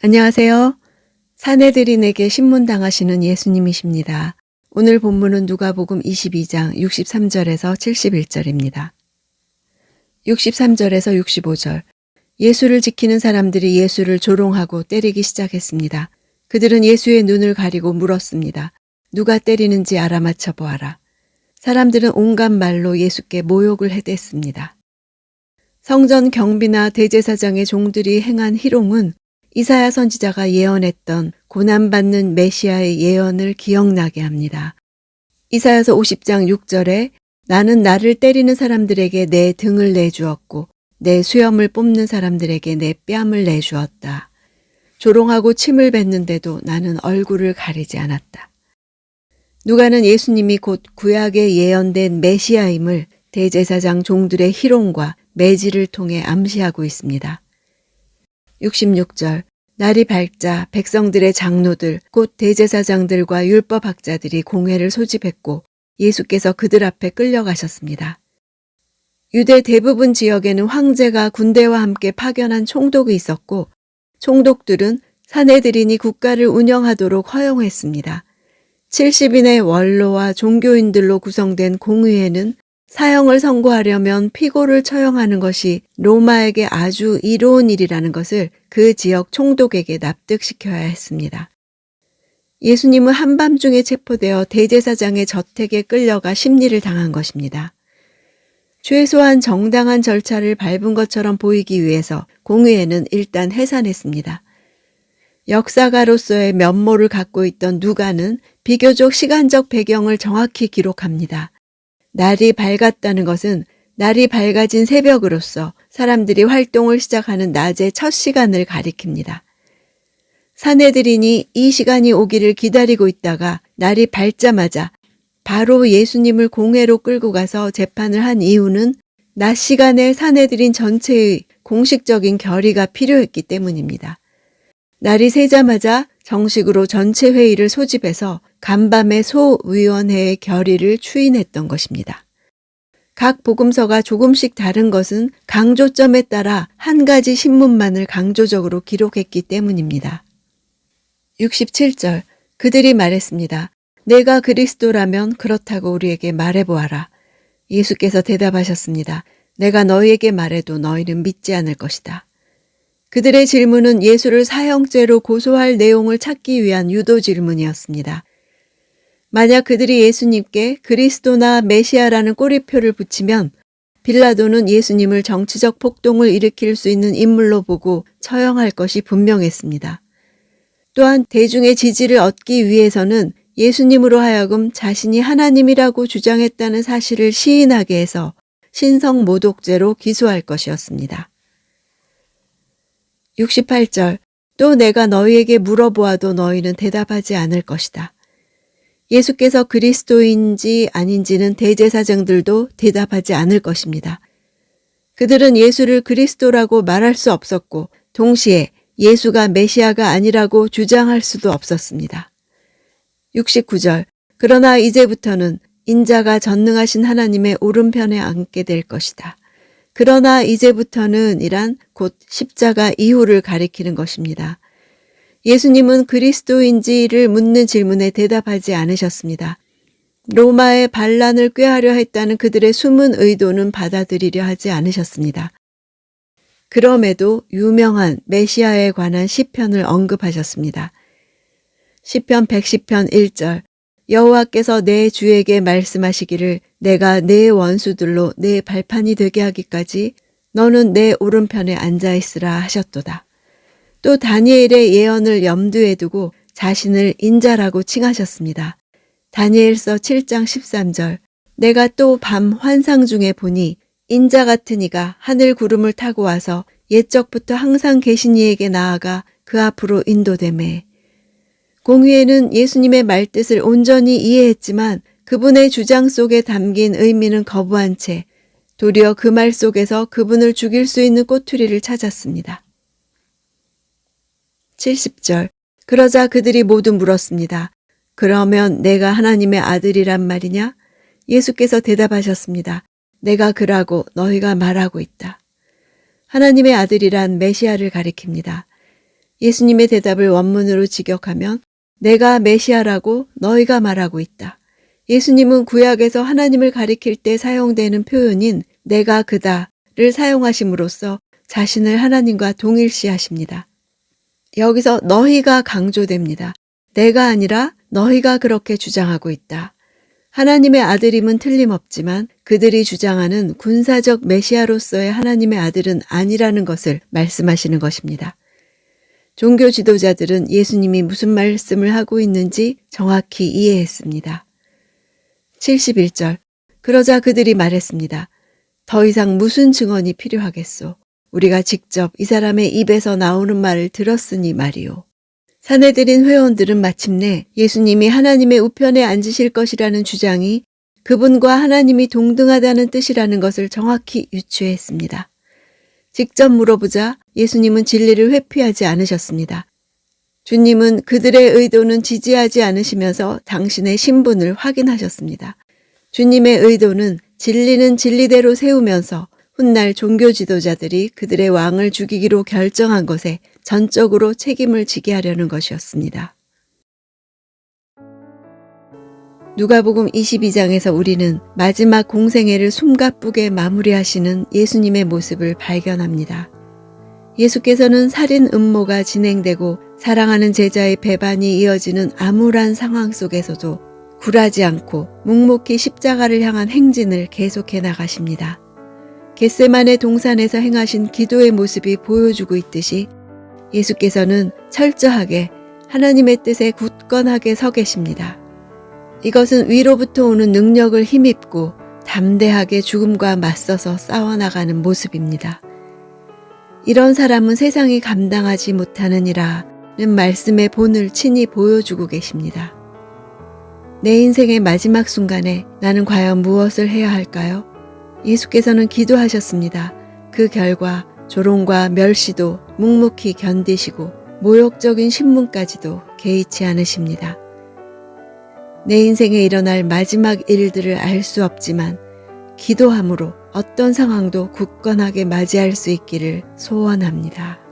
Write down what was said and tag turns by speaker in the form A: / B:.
A: 안녕하세요. 사내들인에게 신문당하시는 예수님이십니다. 오늘 본문은 누가복음 22장 63절에서 71절입니다. 63절에서 65절. 예수를 지키는 사람들이 예수를 조롱하고 때리기 시작했습니다. 그들은 예수의 눈을 가리고 물었습니다. 누가 때리는지 알아맞혀 보아라. 사람들은 온갖 말로 예수께 모욕을 해댔습니다. 성전 경비나 대제사장의 종들이 행한 희롱은 이사야 선지자가 예언했던 고난받는 메시아의 예언을 기억나게 합니다. 이사야서 50장 6절에 나는 나를 때리는 사람들에게 내 등을 내주었고 내 수염을 뽑는 사람들에게 내 뺨을 내주었다. 조롱하고 침을 뱉는데도 나는 얼굴을 가리지 않았다. 누가는 예수님이 곧 구약에 예언된 메시아임을 대제사장 종들의 희롱과 매질을 통해 암시하고 있습니다. 66절 날이 밝자 백성들의 장로들 곧 대제사장들과 율법학자들이 공회를 소집했고 예수께서 그들 앞에 끌려가셨습니다. 유대 대부분 지역에는 황제가 군대와 함께 파견한 총독이 있었고 총독들은 사내들인이 국가를 운영하도록 허용했습니다. 70인의 원로와 종교인들로 구성된 공의회는 사형을 선고하려면 피고를 처형하는 것이 로마에게 아주 이로운 일이라는 것을 그 지역 총독에게 납득시켜야 했습니다. 예수님은 한밤중에 체포되어 대제사장의 저택에 끌려가 심리를 당한 것입니다. 최소한 정당한 절차를 밟은 것처럼 보이기 위해서 공의회는 일단 해산했습니다. 역사가로서의 면모를 갖고 있던 누가는 비교적 시간적 배경을 정확히 기록합니다. 날이 밝았다는 것은 날이 밝아진 새벽으로서 사람들이 활동을 시작하는 낮의 첫 시간을 가리킵니다. 사내들이니 이 시간이 오기를 기다리고 있다가 날이 밝자마자 바로 예수님을 공회로 끌고 가서 재판을 한 이유는 낮 시간에 사내들인 전체의 공식적인 결의가 필요했기 때문입니다. 날이 새자마자 정식으로 전체 회의를 소집해서 간밤에 소위원회의 결의를 추인했던 것입니다. 각 복음서가 조금씩 다른 것은 강조점에 따라 한 가지 신문만을 강조적으로 기록했기 때문입니다. 67절 그들이 말했습니다. 내가 그리스도라면 그렇다고 우리에게 말해보아라. 예수께서 대답하셨습니다. 내가 너희에게 말해도 너희는 믿지 않을 것이다. 그들의 질문은 예수를 사형죄로 고소할 내용을 찾기 위한 유도 질문이었습니다. 만약 그들이 예수님께 그리스도나 메시아라는 꼬리표를 붙이면 빌라도는 예수님을 정치적 폭동을 일으킬 수 있는 인물로 보고 처형할 것이 분명했습니다. 또한 대중의 지지를 얻기 위해서는 예수님으로 하여금 자신이 하나님이라고 주장했다는 사실을 시인하게 해서 신성 모독죄로 기소할 것이었습니다. 68절 또 내가 너희에게 물어보아도 너희는 대답하지 않을 것이다. 예수께서 그리스도인지 아닌지는 대제사장들도 대답하지 않을 것입니다. 그들은 예수를 그리스도라고 말할 수 없었고 동시에 예수가 메시아가 아니라고 주장할 수도 없었습니다. 69절 그러나 이제부터는 인자가 전능하신 하나님의 오른편에 앉게 될 것이다. 그러나 이제부터는 이란 곧 십자가 이후를 가리키는 것입니다. 예수님은 그리스도인지를 묻는 질문에 대답하지 않으셨습니다. 로마의 반란을 꾀하려 했다는 그들의 숨은 의도는 받아들이려 하지 않으셨습니다. 그럼에도 유명한 메시아에 관한 시편을 언급하셨습니다. 시편 110편 1절 여호와께서 내 주에게 말씀하시기를 내가 내 원수들로 내 발판이 되게 하기까지 너는 내 오른편에 앉아 있으라 하셨도다. 또 다니엘의 예언을 염두에 두고 자신을 인자라고 칭하셨습니다. 다니엘서 7장 13절 내가 또 밤 환상 중에 보니 인자 같은 이가 하늘 구름을 타고 와서 옛적부터 항상 계신 이에게 나아가 그 앞으로 인도됨에 공의회는 예수님의 말뜻을 온전히 이해했지만 그분의 주장 속에 담긴 의미는 거부한 채 도리어 그 말 속에서 그분을 죽일 수 있는 꼬투리를 찾았습니다. 70절 그러자 그들이 모두 물었습니다. 그러면 내가 하나님의 아들이란 말이냐? 예수께서 대답하셨습니다. 내가 그라고 너희가 말하고 있다. 하나님의 아들이란 메시아를 가리킵니다. 예수님의 대답을 원문으로 직역하면 내가 메시아라고 너희가 말하고 있다. 예수님은 구약에서 하나님을 가리킬 때 사용되는 표현인 내가 그다를 사용하심으로써 자신을 하나님과 동일시하십니다. 여기서 너희가 강조됩니다. 내가 아니라 너희가 그렇게 주장하고 있다. 하나님의 아들임은 틀림없지만 그들이 주장하는 군사적 메시아로서의 하나님의 아들은 아니라는 것을 말씀하시는 것입니다. 종교 지도자들은 예수님이 무슨 말씀을 하고 있는지 정확히 이해했습니다. 71절. 그러자 그들이 말했습니다. 더 이상 무슨 증언이 필요하겠소? 우리가 직접 이 사람의 입에서 나오는 말을 들었으니 말이오. 사내들인 회원들은 마침내 예수님이 하나님의 우편에 앉으실 것이라는 주장이 그분과 하나님이 동등하다는 뜻이라는 것을 정확히 유추했습니다. 직접 물어보자 예수님은 진리를 회피하지 않으셨습니다. 주님은 그들의 의도는 지지하지 않으시면서 당신의 신분을 확인하셨습니다. 주님의 의도는 진리는 진리대로 세우면서 훗날 종교 지도자들이 그들의 왕을 죽이기로 결정한 것에 전적으로 책임을 지게 하려는 것이었습니다. 누가복음 22장에서 우리는 마지막 공생애를 숨가쁘게 마무리하시는 예수님의 모습을 발견합니다. 예수께서는 살인 음모가 진행되고 사랑하는 제자의 배반이 이어지는 암울한 상황 속에서도 굴하지 않고 묵묵히 십자가를 향한 행진을 계속해 나가십니다. 겟세만의 동산에서 행하신 기도의 모습이 보여주고 있듯이 예수께서는 철저하게 하나님의 뜻에 굳건하게 서 계십니다. 이것은 위로부터 오는 능력을 힘입고 담대하게 죽음과 맞서서 싸워나가는 모습입니다. 이런 사람은 세상이 감당하지 못하는 이라는 말씀의 본을 친히 보여주고 계십니다. 내 인생의 마지막 순간에 나는 과연 무엇을 해야 할까요? 예수께서는 기도하셨습니다. 그 결과 조롱과 멸시도 묵묵히 견디시고 모욕적인 신문까지도 개의치 않으십니다. 내 인생에 일어날 마지막 일들을 알 수 없지만 기도함으로 어떤 상황도 굳건하게 맞이할 수 있기를 소원합니다.